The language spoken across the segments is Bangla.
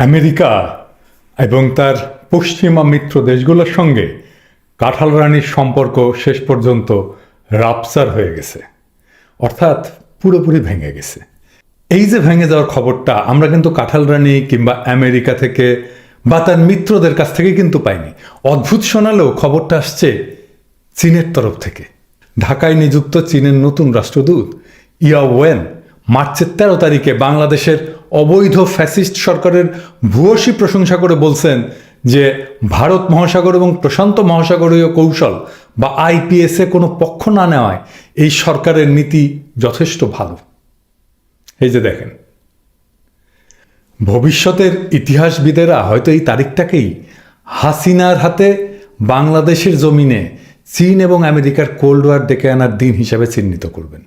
আমেরিকা এবং তার পশ্চিমা মিত্র দেশগুলোর সঙ্গে কাঁঠাল রানীর সম্পর্ক শেষ পর্যন্ত রাপসার হয়ে গেছে। অর্থাৎ পুরোপুরি ভেঙে গেছে। এই যে ভেঙে যাওয়ার খবরটা আমরা কিন্তু কাঁঠাল রানী কিংবা আমেরিকা থেকে বা তার মিত্রদের কাছ থেকে কিন্তু পাইনি। অদ্ভুত শোনালেও খবরটা আসছে চীনের তরফ থেকে। ঢাকায় নিযুক্ত চীনের নতুন রাষ্ট্রদূত ইয়া ওয়েন মার্চের তেরো তারিখে বাংলাদেশের অবৈধ ফ্যাসিস্ট সরকারের ভূয়সী প্রশংসা করে বলছেন যে ভারত মহাসাগর এবং প্রশান্ত মহাসাগরীয় কৌশল বা আইপিএসে কোনো পক্ষ না নেওয়ায় এই সরকারের নীতি যথেষ্ট ভালো। এই যে দেখেন। ভবিষ্যতের ইতিহাসবিদেরা হয়তো এই তারিখটাকেই হাসিনার হাতে বাংলাদেশের জমিনে চীন এবং আমেরিকার কোল্ড ওয়ার ডেকে আনার দিন হিসাবে চিহ্নিত করবেন।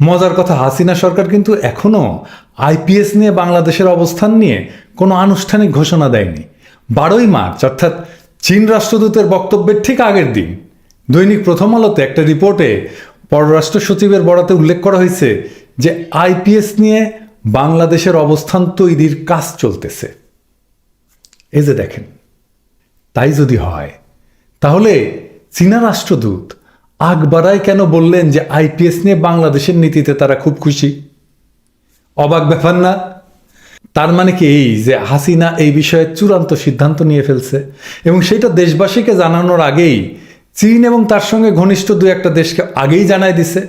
মজার কথা, হাসিনা সরকার কিন্তু এখনও আইপিএস নিয়ে বাংলাদেশের অবস্থান নিয়ে কোনো আনুষ্ঠানিক ঘোষণা দেয়নি। বারোই মার্চ, অর্থাৎ চীন রাষ্ট্রদূতের বক্তব্যের ঠিক আগের দিন, দৈনিক প্রথম আলোতে একটা রিপোর্টে পররাষ্ট্র সচিবের বরাতে উল্লেখ করা হয়েছে যে আইপিএস নিয়ে বাংলাদেশের অবস্থান তৈরির কাজ চলতেছে। এই যে দেখেন, তাই যদি হয়, তাহলে চীনা রাষ্ট্রদূত আগবারায় কেন বললেন যে আইপিএস নিয়ে বাংলাদেশের নীতিতে তারা খুব খুশি? অবাক ব্যাপার না? তার মানে কি এই যে হাসিনা এই বিষয়ে চূড়ান্ত সিদ্ধান্ত নিয়ে ফেলছে এবং সেটা দেশবাসীকে জানানোর আগেই চীন এবং তার সঙ্গে ঘনিষ্ঠ দু একটা দেশকে আগেই জানায় দিছে।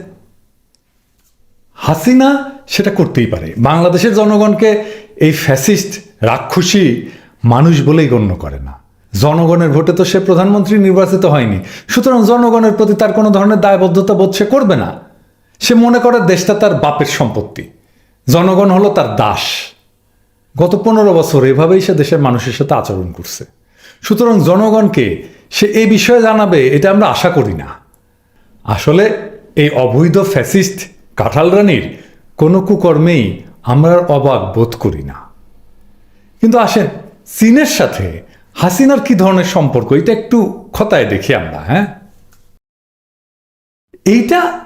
হাসিনা সেটা করতেই পারে। বাংলাদেশের জনগণকে এই ফ্যাসিস্ট, রাক্ষসী মানুষ বলেই গণ্য করে না। জনগণের ভোটে তো সে প্রধানমন্ত্রী নির্বাচিত হয়নি। সুতরাং জনগণের প্রতি তার কোনো ধরনের দায়বদ্ধতা বোধ সে করবে না। সে মনে করে দেশটা তার বাপের সম্পত্তি। জনগণ হলো তার দাস। গত পনেরো বছর এভাবেই সে দেশের মানুষের সাথে আচরণ করছে। সুতরাং জনগণকে সে এই বিষয়ে জানাবে, এটা আমরা আশা করি না। আসলে এই অবৈধ ফ্যাসিস্ট কাঁঠাল রানীর কোনো কুকর্মেই আমরা অবাক বোধ করি না। কিন্তু আসেন চীনের সাথে হাসিনার কি ধরনের সম্পর্ক? এটা একটু খতায় দেখি আমরা হ্যাঁ? এইটা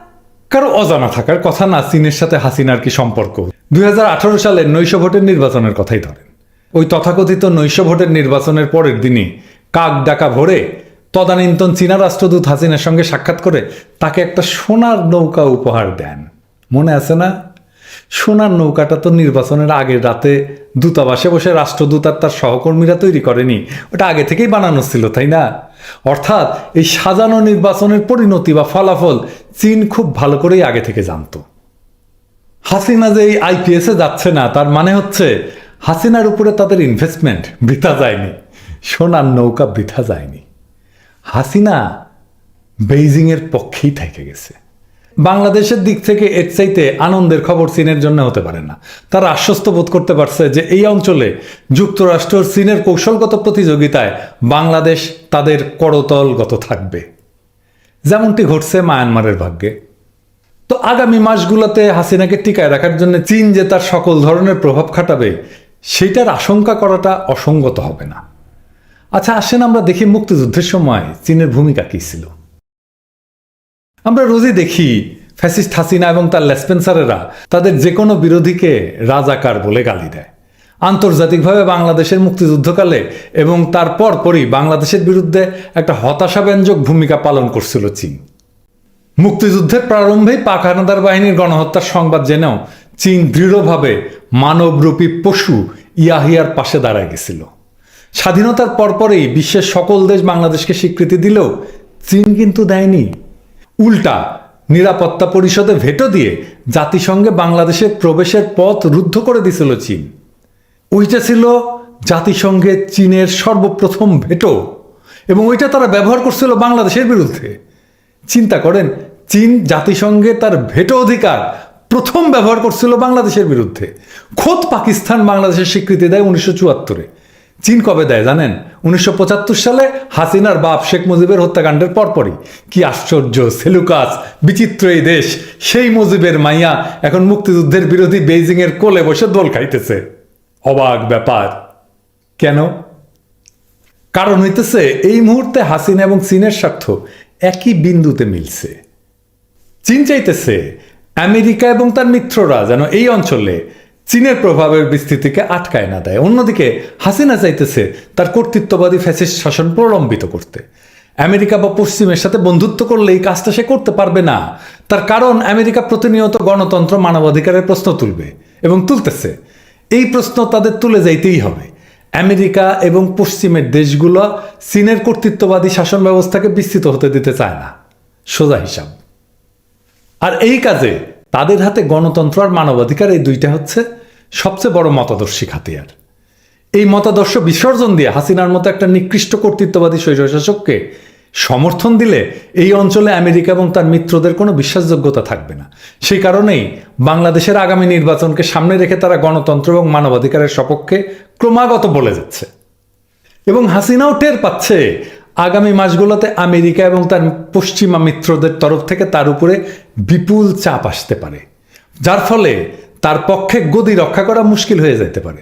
কারও অজানা থাকার কথা না, চীনের সাথে হাসিনার কি সম্পর্ক? দুই সালের নৈশ ভোটের নির্বাচনের কথাই ধরেন। ওই তথাকথিত নৈশ ভোটের নির্বাচনের পরের দিনই কাক ডাকা ভরে তদানীন্তন চীনা রাষ্ট্রদূত হাসিনার সঙ্গে সাক্ষাৎ করে তাকে একটা সোনার নৌকা উপহার দেন। মনে আছে না? সোনার নৌকাটা তো নির্বাচনের আগের রাতে দূতাবাসে বসে রাষ্ট্রদূত আর তার সহকর্মীরা তৈরি করেনি। ওটা আগে থেকেই বানানো ছিল, তাই না? অর্থাৎ এই সাজানো নির্বাচনের পরিণতি বা ফলাফল চীন খুব ভালো করেই আগে থেকে জানতো। হাসিনা যে এই আইপিএসে যাচ্ছে না, তার মানে হচ্ছে হাসিনার উপরে তাদের ইনভেস্টমেন্ট বৃথা যায়নি, সোনার নৌকা বৃথা যায়নি। হাসিনা বেইজিংয়ের পক্ষেই থেকে গেছে। বাংলাদেশের দিক থেকে এর চাইতে আনন্দের খবর চীনের জন্য হতে পারে না। তারা আশ্বস্ত বোধ করতে পারছে যে এই অঞ্চলে যুক্তরাষ্ট্র চীনের কৌশলগত প্রতিযোগিতায় বাংলাদেশ তাদের করতলগত থাকবে। যেমনটি ঘটছে মায়ানমারের ভাগ্যে। তো আগামী মাসগুলোতে হাসিনাকে টিকায় রাখার জন্য চীন যে তার সকল ধরনের প্রভাব খাটাবে, সেটার আশঙ্কা করাটা অসঙ্গত হবে না। আচ্ছা আসেন আমরা দেখি মুক্তিযুদ্ধের সময় চীনের ভূমিকা কী ছিল। আমরা রোজই দেখি ফ্যাসিস্ট হাসিনা এবং তার লেসপেন্সারেরা তাদের যে কোনো বিরোধীকে রাজাকার বলে গালি দেয়। আন্তর্জাতিকভাবে বাংলাদেশের মুক্তিযুদ্ধকালে এবং তারপর পরই বাংলাদেশের বিরুদ্ধে একটা হতাশাব্যঞ্জক ভূমিকা পালন করছিল চীন। মুক্তিযুদ্ধের প্রারম্ভেই পাক হানাদার বাহিনীর গণহত্যার সংবাদ জেনেও চীন দৃঢ়ভাবে মানবরূপী পশু ইয়াহিয়ার পাশে দাঁড়ায় গেছিল। স্বাধীনতার পরপরেই বিশ্বের সকল দেশ বাংলাদেশকে স্বীকৃতি দিলেও চীন কিন্তু দেয়নি। উল্টা নিরাপত্তা পরিষদে ভেটো দিয়ে জাতিসংঘে বাংলাদেশের প্রবেশের পথ রুদ্ধ করে দিছিল চীন। ওইটা ছিল জাতিসংঘে চীনের সর্বপ্রথম ভেটো এবং ওইটা তারা ব্যবহার করছিল বাংলাদেশের বিরুদ্ধে। চিন্তা করেন, চীন জাতিসংঘে তার ভেটো অধিকার প্রথম ব্যবহার করছিল বাংলাদেশের বিরুদ্ধে। খোদ পাকিস্তান বাংলাদেশের স্বীকৃতি দেয় উনিশশো চুয়াত্তরে। চীন কবে দেয় জানেন? উনিশশো পঁচাত্তর সালে হাসিনার বাপ শেখ মুজিবের হত্যাকাণ্ডের পরপরই। কি আশ্চর্য, সেলুকাস, বিচিত্র এই দেশ। সেই মুজিবের মাইয়া এখন মুক্তিযুদ্ধের বিরোধী বেইজিংয়ের কোলে বসে দোল খাইতেছে। অবাক ব্যাপার। কেন? কারণ হইতেছে, এই মুহূর্তে হাসিনা এবং চীনের স্বার্থ একই বিন্দুতে মিলছে। চীন চাইতেছে, আমেরিকা এবং তার মিত্ররা যেন এই অঞ্চলে চীনের প্রভাবের বিস্তৃতিকে আটকায় না দেয়। অন্যদিকে, হাসিনা চাইতেছে তার কর্তৃত্ববাদী ফ্যাসিস্ট শাসন প্রলম্বিত করতে। আমেরিকা বা পশ্চিমের সাথে বন্ধুত্ব করলে এই কাজটা সে করতে পারবে না। তার কারণ, আমেরিকা প্রতিনিয়ত গণতন্ত্র মানবাধিকারের প্রশ্ন তুলবে এবং তুলতেছে। এই প্রশ্ন তাদের তুলে যাইতেই হবে। আমেরিকা এবং পশ্চিমের দেশগুলো চীনের কর্তৃত্ববাদী শাসন ব্যবস্থাকে বিস্তৃত হতে দিতে চায় না। সোজা হিসাব। আর এই কাজে তাদের হাতে গণতন্ত্র আর মানবাধিকার এই দুইটা হচ্ছে সবচেয়ে বড় মতাদর্শী হাতিয়ার। এই মতাদর্শ বিসর্জন দিয়ে হাসিনার মতো একটা নিকৃষ্ট কর্তৃত্ববাদী স্বৈরশাসককে সমর্থন দিলে এই অঞ্চলে আমেরিকা এবং তার মিত্রদের কোনো বিশ্বাসযোগ্যতা থাকবে না। সেই কারণেই বাংলাদেশের আগামী নির্বাচনকে সামনে রেখে তারা গণতন্ত্র এবং মানবাধিকারের সপক্ষে ক্রমাগত বলে যাচ্ছে। এবং হাসিনাও টের পাচ্ছে আগামী মাসগুলোতে আমেরিকা এবং তার পশ্চিমা মিত্রদের তরফ থেকে তার উপরে বিপুল চাপ আসতে পারে। যার ফলে তার পক্ষে গদি রক্ষা করা মুশকিল হয়ে যেতে পারে।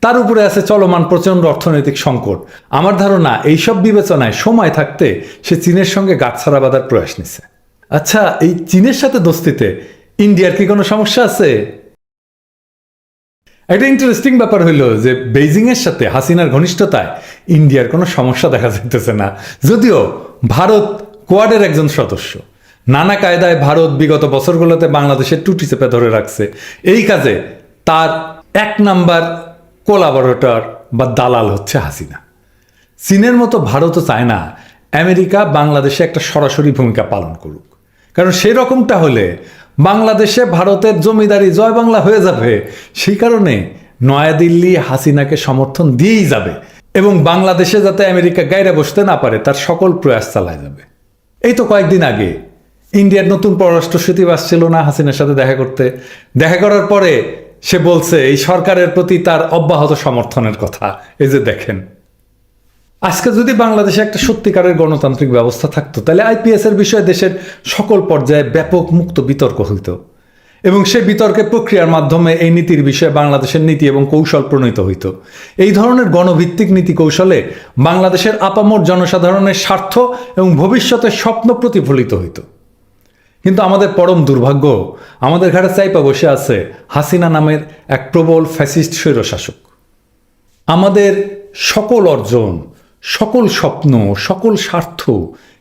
তার উপরে আছে চলমান প্রচণ্ড অর্থনৈতিক সংকট। আমার ধারণা, এইসব বিবেচনায় সময় থাকতে সে চীনের সঙ্গে গাঁটছাড়া বাঁধার প্রয়াস নিছে। আচ্ছা এই চীনের সাথে দোস্তিতে ইন্ডিয়ার কি কোনো সমস্যা আছে? একটা ইন্টারেস্টিং ব্যাপার হইল যে বেইজিং এর সাথে হাসিনার ঘনিষ্ঠতায় ইন্ডিয়ার কোনো সমস্যা দেখা যাইতেছে না। যদিও ভারত কোয়াডের একজন সদস্য। নানা কায়দায় ভারত বিগত বছরগুলোতে বাংলাদেশের টুটি চেপে ধরে রাখছে। এই কাজে তার এক নাম্বার কোলাবরেটর বা দালাল হচ্ছে হাসিনা। চীনের মতো ভারতও চায় না আমেরিকা বাংলাদেশে একটা সরাসরি ভূমিকা পালন করুক। কারণ সেই রকমটা হলে বাংলাদেশে ভারতের জমিদারি জয় বাংলা হয়ে যাবে। সেই কারণে নয়াদিল্লি হাসিনাকে সমর্থন দিয়েই যাবে এবং বাংলাদেশে যাতে আমেরিকা গাইরে বসতে না পারে, তার সকল প্রয়াস চালায় যাবে। এই তো কয়েকদিন আগে ইন্ডিয়ার নতুন পররাষ্ট্র সচিব আসছিল না হাসিনার সাথে দেখা করতে। দেখা করার পরে সে বলছে, এই সরকারের প্রতি তার অব্যাহত সমর্থনের কথা। এই যে দেখেন, আজকে যদি বাংলাদেশে একটা সত্যিকারের গণতান্ত্রিক ব্যবস্থা থাকতো, তাহলে আইপিএস এর বিষয়ে দেশের সকল পর্যায়ে ব্যাপক মুক্ত বিতর্ক হইত। এবং সে বিতর্কের প্রক্রিয়ার মাধ্যমে এই নীতির বিষয়ে বাংলাদেশের নীতি এবং কৌশল প্রণীত হইত। এই ধরনের গণভিত্তিক নীতি কৌশলে বাংলাদেশের আপামর জনসাধারণের স্বার্থ এবং ভবিষ্যতের স্বপ্ন প্রতিফলিত হইত। কিন্তু আমাদের পরম দুর্ভাগ্য, আমাদের ঘাটে চাইপা বসে আছে হাসিনা নামের এক প্রবল ফ্যাসিস্ট স্বৈরশাসক। আমাদের সকল অর্জন, সকল স্বপ্ন, সকল স্বার্থ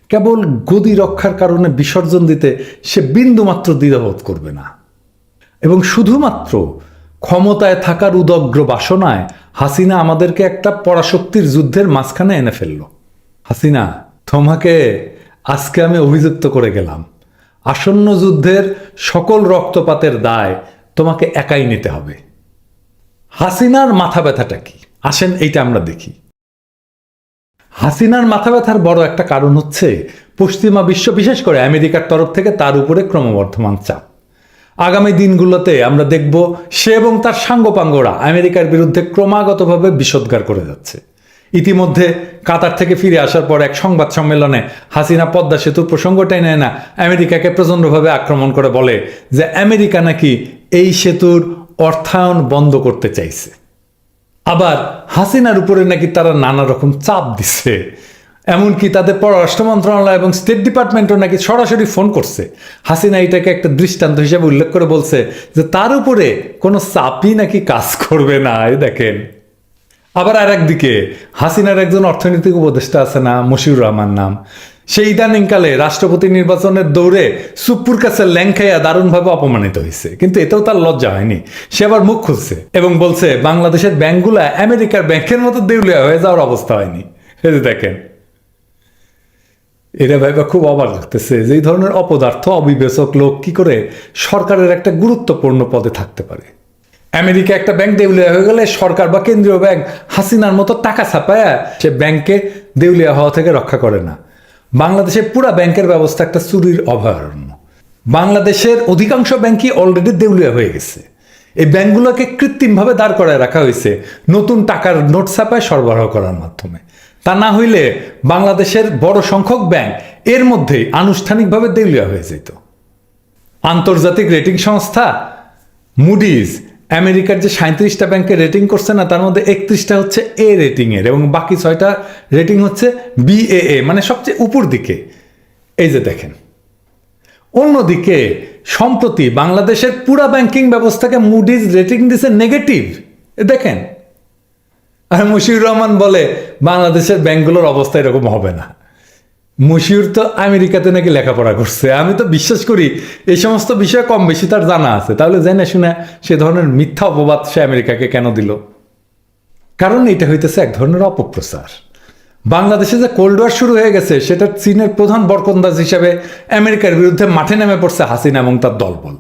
কেবল গদি রক্ষার কারণে বিসর্জন দিতে সে বিন্দুমাত্র দ্বিধাবোধ করবে না। এবং শুধুমাত্র ক্ষমতায় থাকার উদগ্র বাসনায় হাসিনা আমাদেরকে একটা পরাশক্তির যুদ্ধের মাঝখানে এনে ফেলল। হাসিনা, তোমাকে আজকে আমি অভিযুক্ত করে গেলাম। আসন্ন যুদ্ধের সকল রক্তপাতের দায় তোমাকে একাই নিতে হবে। হাসিনার মাথা ব্যথাটা কি? আসেন এইটা আমরা দেখি। হাসিনার মাথা ব্যথার বড় একটা কারণ হচ্ছে পশ্চিমা বিশ্ব, বিশেষ করে আমেরিকার তরফ থেকে তার উপরে ক্রমবর্ধমান চাপ। আগামী দিনগুলোতে আমরা দেখব সে এবং তার সাঙ্গপাঙ্গরা আমেরিকার বিরুদ্ধে ক্রমাগতভাবে বিষোদ্গার করে যাচ্ছে। ইতিমধ্যে কাতার থেকে ফিরে আসার পর এক সংবাদ সম্মেলনে হাসিনা পদ্মা সেতুর প্রসঙ্গটাই নেয় না আমেরিকাকে প্রচণ্ডভাবে আক্রমণ করে বলে যে আমেরিকা নাকি এই সেতুর অর্থায়ন বন্ধ করতে চাইছে। আবার হাসিনার উপরে নাকি তারা নানা রকম চাপ দিচ্ছে। এমনকি তাদের পররাষ্ট্র মন্ত্রণালয় এবং স্টেট ডিপার্টমেন্টও নাকি সরাসরি ফোন করছে। হাসিনা এটাকে একটা দৃষ্টান্ত হিসেবে উল্লেখ করে বলছে যে তার উপরে কোনো চাপই নাকি কাজ করবে না দেখেন। আবার আর একদিকে হাসিনার একজন অর্থনৈতিক উপদেষ্টা আছে না, মশিউর রহমান নাম। সেই ইদানিংকালে রাষ্ট্রপতি নির্বাচনের দৌড়ে সুপ্পুর কাছে ল্যাংখাইয়া দারুণভাবে অপমানিত হয়েছে কিন্তু এতেও তার লজ্জা হয়নি। সে আবার মুখ খুলছে এবং বলছে, বাংলাদেশের ব্যাংকগুলা আমেরিকার ব্যাংকের মতো দেউলিয়া হয়ে যাওয়ার অবস্থা হয়নি। এই যে দেখেন। এটা ভাইবা খুব অবাক লাগতেছে যে এই ধরনের অপদার্থ, অবিবেচক লোক কি করে সরকারের একটা গুরুত্বপূর্ণ পদে থাকতে পারে। আমেরিকা একটা ব্যাংক দেউলিয়া হয়ে গেলে সরকার বা কেন্দ্রীয় ব্যাংক হাসিনার মতো টাকা ছাপায় সে ব্যাংকে দেউলিয়া হওয়া থেকে রক্ষা করে না। বাংলাদেশের পুরা ব্যাংকের ব্যবস্থা একটা চুরির অভয়ারণ্য। বাংলাদেশের অধিকাংশ ব্যাংকই অলরেডি দেউলিয়া হয়ে গেছে। এই ব্যাংকগুলোকে কৃত্রিমভাবে দাঁড় করায় রাখা হয়েছে, নতুন টাকার নোট ছাপায় সরবরাহ করার মাধ্যমে। তা না হইলে বাংলাদেশের বড় সংখ্যক ব্যাংক এর মধ্যেই আনুষ্ঠানিকভাবে দেউলিয়া হয়ে যেত। আন্তর্জাতিক রেটিং সংস্থা মুডিজ আমেরিকার যে সাঁত্রিশটা ব্যাংকে রেটিং করছে না, তার মধ্যে একত্রিশটা হচ্ছে এ রেটিংয়ের এবং বাকি ছয়টা রেটিং হচ্ছে বিএএ মানে সবচেয়ে উপর দিকে। এই যে দেখেন। অন্যদিকে, সম্প্রতি বাংলাদেশের পুরা ব্যাংকিং ব্যবস্থাকে মুডিজ রেটিং দিছে নেগেটিভ। দেখেন। আর মুশিউর রহমান বলে, বাংলাদেশের ব্যাংকগুলোর অবস্থা এরকম হবে না। মুশিউর তো আমেরিকাতে নাকি লেখাপড়া করছে। আমি তো বিশ্বাস করি, এই সমস্ত বিষয়ে কম বেশি তার জানা আছে। তাহলে জেনে শুনে সে ধরনের মিথ্যা অপবাদ সে আমেরিকাকে কেন দিল? কারণ এটা হইতেছে এক ধরনের অপপ্রচার। বাংলাদেশে যে কোল্ড ওয়ার শুরু হয়ে গেছে, সেটা চীনের প্রধান বরকন্দাজ হিসাবে আমেরিকার বিরুদ্ধে মাঠে নেমে পড়ছে হাসিনা এবং তার দলবল।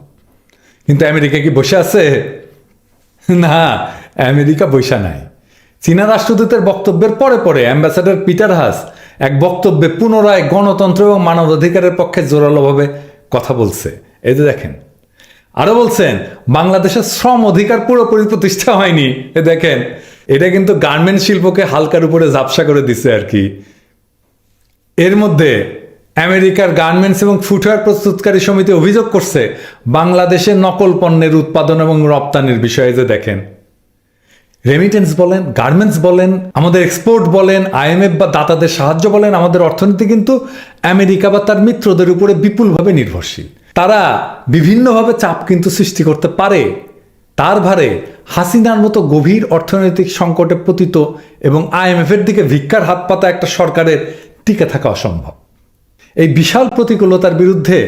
কিন্তু আমেরিকা কি বসে আছে? না, আমেরিকা বৈশা নাই। চীনা রাষ্ট্রদূতের বক্তব্যের পরে পরে অ্যাম্বাসাডার পিটার হাস এক বক্তব্যে পুনরায় গণতন্ত্র এবং মানবাধিকারের পক্ষে জোরালোভাবে কথা বলছে। এই যে দেখেন, আরও বলছেন, বাংলাদেশের শ্রম অধিকার পুরোপুরি প্রতিষ্ঠা হয়নি। এ দেখেন, এটা কিন্তু গার্মেন্ট শিল্পকে হালকার উপরে ঝাপসা করে দিছে আর কি। এর মধ্যে আমেরিকার গার্মেন্টস এবং ফুটওয়্যার প্রস্তুতকারী সমিতি অভিযোগ করছে, বাংলাদেশে নকল পণ্যের উৎপাদন এবং রপ্তানির বিষয়ে যে দেখেন। রেমিটেন্স বলেন গার্মেন্টস বলেন, আমাদের এক্সপোর্ট বলেন আইএমএফ বা দাতাদের সাহায্য বলেন, আমাদের অর্থনীতি কিন্তু আমেরিকা বা তার মিত্রদের উপরে বিপুলভাবে নির্ভরশীল। তারা বিভিন্নভাবে চাপ কিন্তু সৃষ্টি করতে পারে। তার ভারে হাসিনার মতো গভীর অর্থনৈতিক সংকটে পতিত এবং আইএমএফের দিকে ভিক্ষার হাত পাতা একটা সরকারের টিকে থাকা অসম্ভব। এই বিশাল প্রতিকূলতার বিরুদ্ধে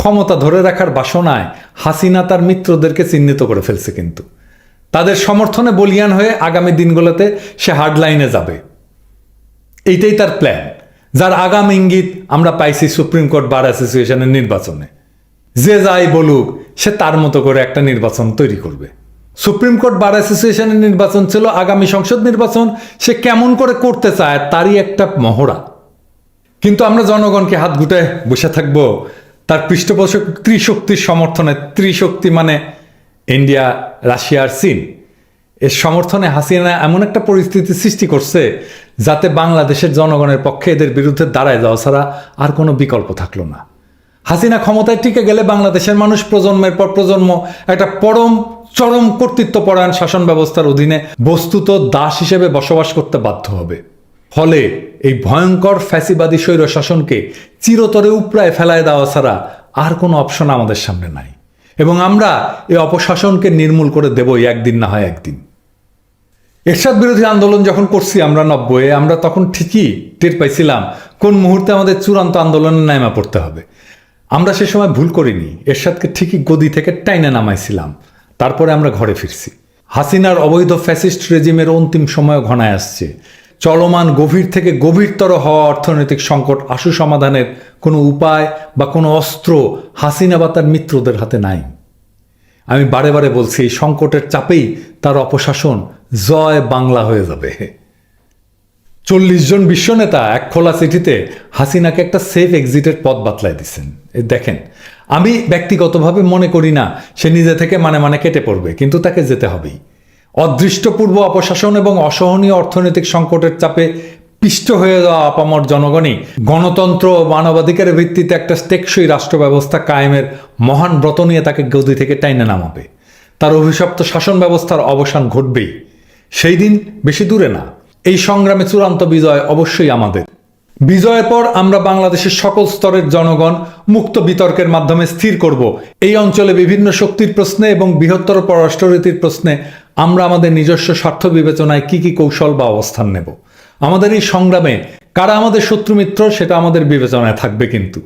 ক্ষমতা ধরে রাখার বাসনায় হাসিনা তার মিত্রদেরকে চিহ্নিত করে ফেলছে কিন্তু। তাদের সমর্থনে বলিয়ান হয়ে আগামী দিনগুলোতে সে হার্ডলাইনে যাবে। এইটাই তার প্ল্যান যার আগাম ইঙ্গিত আমরা পাইছি সুপ্রিম কোর্ট বার অ্যাসোসিয়েশনের নির্বাচনে। যে যাই বলুক, সে তার মতো করে একটা নির্বাচন তৈরি করবে। সুপ্রিম কোর্ট বার অ্যাসোসিয়েশনের নির্বাচন ছিল আগামী সংসদ নির্বাচন। সে কেমন করে করতে চায় তারই একটা মহড়া। কিন্তু আমরা জনগণকে হাত গুটায় বসে থাকব। তার পৃষ্ঠপোষক ত্রিশক্তির সমর্থনে, ত্রিশক্তি মানে ইন্ডিয়া রাশিয়ার চীন। এর সমর্থনে হাসিনা এমন একটা পরিস্থিতি সৃষ্টি করছে যাতে বাংলাদেশের জনগণের পক্ষে এদের বিরুদ্ধে দাঁড়ায় যাওয়া ছাড়া আর কোনো বিকল্প থাকল না। হাসিনা ক্ষমতায় টিকে গেলে বাংলাদেশের মানুষ প্রজন্মের পর প্রজন্ম একটা পরম, চরম কর্তৃত্বপরায়ণ শাসন ব্যবস্থার অধীনে বস্তুত দাস হিসেবে বসবাস করতে বাধ্য হবে। ফলে এই ভয়ঙ্কর ফ্যাসিবাদী স্বৈর শাসনকে চিরতরে উপরায় ফেলায় দেওয়া ছাড়া আর কোনো অপশন আমাদের সামনে নাই। এবং আমরা এই অপশাসনকে নির্মূল করে দেবই, একদিন না হয় একদিন। এরশাদ বিরোধী আন্দোলন যখন করছি আমরা নব্বইয়ে, আমরা তখন ঠিকই টের পাইছিলাম কোন মুহূর্তে আমাদের চূড়ান্ত আন্দোলনে নামা পড়তে হবে। আমরা সে সময় ভুল করিনি। এরশাদকে ঠিকই গদি থেকে টাইনে নামাইছিলাম। তারপরে আমরা ঘরে ফিরছি। হাসিনার অবৈধ ফ্যাসিস্ট রেজিমের অন্তিম সময় ঘনায় আসছে। চলমান গভীর থেকে গভীরতর হওয়া অর্থনৈতিক সংকট আশু সমাধানের কোনো উপায় বা কোনো অস্ত্র হাসিনা বা তার মিত্রদের হাতে নাই। আমি বারে বারে বলছি, এই সংকটের চাপেই তার অপশাসন জয় বাংলা হয়ে যাবে। চল্লিশ জন বিশ্বনেতা এক খোলা চিঠিতে হাসিনাকে একটা সেফ এক্সিটের পথ বাতলায় দিচ্ছেন। দেখেন, আমি ব্যক্তিগতভাবে মনে করি না, সে নিজে থেকে মানে মানে কেটে পড়বে, কিন্তু তাকে যেতে হবেই। অদৃষ্টপূর্ব অপশাসন এবং অসহনীয় অর্থনৈতিক সংকটের চাপে পিষ্ট হয়ে যাওয়া আপামর জনগণই গণতন্ত্র ও মানবাধিকারের ভিত্তিতে একটা টেকসই রাষ্ট্র ব্যবস্থা কায়েমের মহান ব্রত নিয়ে তাকে গদি থেকে টাইনে নামাবে। তার অভিশপ্ত শাসন ব্যবস্থার অবসান ঘটবেই। সেই দিন বেশি দূরে না। এই সংগ্রামে চূড়ান্ত বিজয় অবশ্যই আমাদের। বিজয়ের পর আমরা বাংলাদেশের সকল স্তরের জনগণ মুক্ত বিতর্কের মাধ্যমে স্থির করব। এই অঞ্চলে বিভিন্ন শক্তির প্রশ্নে এবং বৃহত্তর পররাষ্ট্রনীতির প্রশ্নে আমরা আমাদের নিজস্ব স্বার্থ বিবেচনায় কি কি কৌশল বা অবস্থান নেব। আমাদের এই সংগ্রামে কারা আমাদের শত্রু মিত্র সেটা আমাদের বিবেচনায় থাকবে কিন্তু।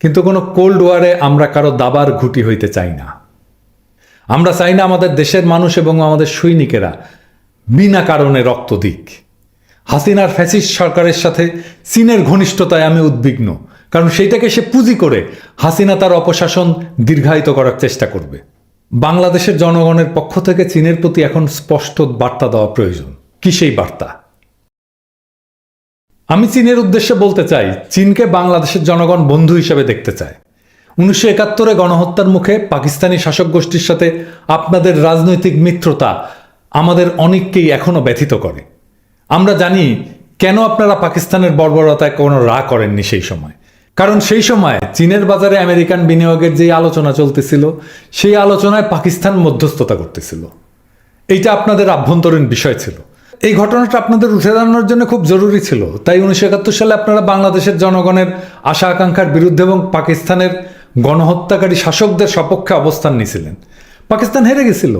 কিন্তু কোনো কোল্ড ওয়ারে আমরা কারও দাবার ঘুটি হইতে চাই না। আমরা চাই না আমাদের দেশের মানুষ এবং আমাদের সৈনিকেরা বিনা কারণে রক্ত দিক। হাসিনার ফ্যাসিস্ট সরকারের সাথে চীনের ঘনিষ্ঠতায় আমি উদ্বিগ্ন, কারণ সেইটাকে সে পুঁজি করে হাসিনা তার অপশাসন দীর্ঘায়িত করার চেষ্টা করবে। বাংলাদেশের জনগণের পক্ষ থেকে চীনের প্রতি এখন স্পষ্ট বার্তা দেওয়া প্রয়োজন। কি সেই বার্তা? আমি চীনের উদ্দেশ্যে বলতে চাই, চীনকে বাংলাদেশের জনগণ বন্ধু হিসেবে দেখতে চায়। উনিশশো একাত্তরে গণহত্যার মুখে পাকিস্তানি শাসক গোষ্ঠীর সাথে আপনাদের রাজনৈতিক মিত্রতা আমাদের অনেককেই এখনও ব্যথিত করে। আমরা জানি কেন আপনারা পাকিস্তানের বর্বরতায় কোনো রা করেননি সেই সময়। কারণ সেই সময় চীনের বাজারে আমেরিকান বিনিয়োগের যে আলোচনা চলতেছিল, সেই আলোচনায় পাকিস্তান মধ্যস্থতা করতেছিল। এইটা আপনাদের আভ্যন্তরীণ বিষয় ছিল। এই ঘটনাটা আপনাদের উঠে দাঁড়ানোর জন্য খুব জরুরি ছিল। তাই উনিশশো একাত্তর সালে আপনারা বাংলাদেশের জনগণের আশা আকাঙ্ক্ষার বিরুদ্ধে এবং পাকিস্তানের গণহত্যাকারী শাসকদের সপক্ষে অবস্থান নিয়েছিলেন। পাকিস্তান হেরে গেছিল।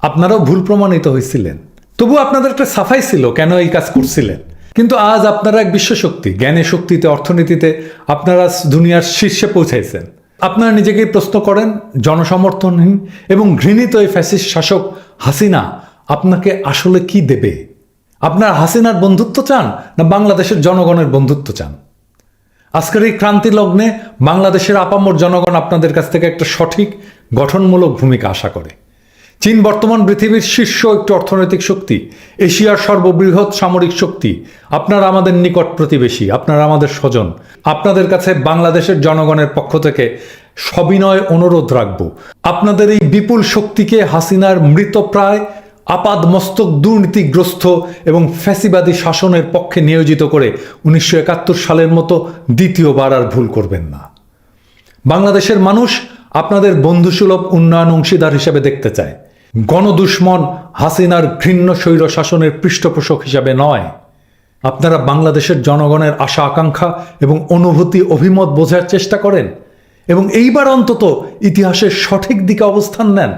আপনারাও ভুল প্রমাণিত হয়েছিলেন। তবু আপনাদের একটা সাফাই ছিল কেন এই কাজ করছিলেন? কিন্তু আজ আপনারা এক বিশ্বশক্তি জ্ঞানে শক্তিতে, অর্থনীতিতে আপনারা দুনিয়ার শীর্ষে পৌঁছাইছেন। আপনারা নিজেকেই প্রশ্ন করেন, জনসমর্থনহীন এবং ঘৃণিত এই ফ্যাসিস্ট শাসক হাসিনা আপনাকে আসলে কি দেবে? আপনার হাসিনার বন্ধুত্ব চান না বাংলাদেশের জনগণের বন্ধুত্ব চান? আজকের এই ক্রান্তি লগ্নে বাংলাদেশের আপামর জনগণ আপনাদের কাছ থেকে একটা সঠিক, গঠনমূলক ভূমিকা আশা করে। চীন বর্তমান পৃথিবীর শীর্ষ একটি অর্থনৈতিক শক্তি, এশিয়ার সর্ববৃহৎ সামরিক শক্তি। আপনারা আমাদের নিকট প্রতিবেশী, আপনারা আমাদের স্বজন। আপনাদের কাছে বাংলাদেশের জনগণের পক্ষ থেকে সবিনয় অনুরোধ রাখব। আপনাদের এই বিপুল শক্তিকে হাসিনার মৃতপ্রায় আপাদ মস্তক দুর্নীতিগ্রস্ত এবং ফ্যাসিবাদী শাসনের পক্ষে নিয়োজিত করে উনিশশো একাত্তর সালের মতো দ্বিতীয়বার আর ভুল করবেন না। বাংলাদেশের মানুষ আপনাদের বন্ধুসুলভ উন্নয়ন অংশীদার হিসেবে দেখতে চায়। গণদুশ্মন হাসিনার ঘৃণ্য স্বৈর শাসনের পৃষ্ঠপোষক হিসাবে নয়। আপনারা বাংলাদেশের জনগণের আশা, আকাঙ্ক্ষা এবং অনুভূতি, অভিমত বোঝার চেষ্টা করেন এবং এইবার অন্তত ইতিহাসের সঠিক দিকে অবস্থান নেন।